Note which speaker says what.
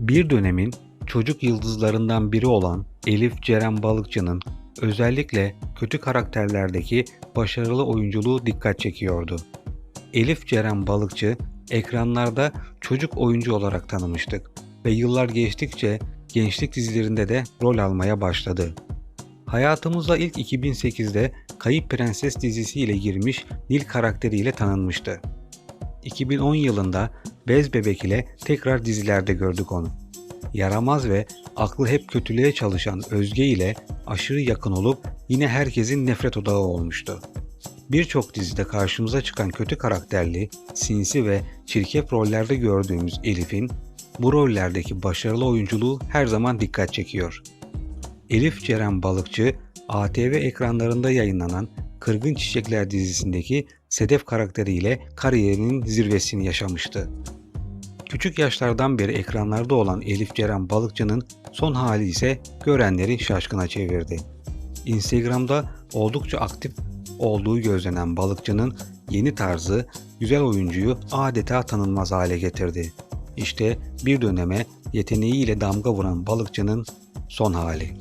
Speaker 1: Bir dönemin çocuk yıldızlarından biri olan Elif Ceren Balıkçı'nın özellikle kötü karakterlerdeki başarılı oyunculuğu dikkat çekiyordu. Elif Ceren Balıkçı ekranlarda çocuk oyuncu olarak tanımıştık ve yıllar geçtikçe gençlik dizilerinde de rol almaya başladı. Hayatımıza ilk 2008'de Kayıp Prenses dizisiyle girmiş Nil karakteriyle tanınmıştı. 2010 yılında Bez Bebek ile tekrar dizilerde gördük onu. Yaramaz ve aklı hep kötülüğe çalışan Özge ile aşırı yakın olup yine herkesin nefret odağı olmuştu. Birçok dizide karşımıza çıkan kötü karakterli, sinsi ve çirkef rollerde gördüğümüz Elif'in bu rollerdeki başarılı oyunculuğu her zaman dikkat çekiyor. Elif Ceren Balıkçı, ATV ekranlarında yayınlanan Kırgın Çiçekler dizisindeki Sedef karakteriyle kariyerinin zirvesini yaşamıştı. Küçük yaşlardan beri ekranlarda olan Elif Ceren Balıkçı'nın son hali ise görenleri şaşkına çevirdi. Instagram'da oldukça aktif olduğu gözlenen Balıkçı'nın yeni tarzı güzel oyuncuyu adeta tanınmaz hale getirdi. İşte bir döneme yeteneğiyle damga vuran Balıkçı'nın son hali.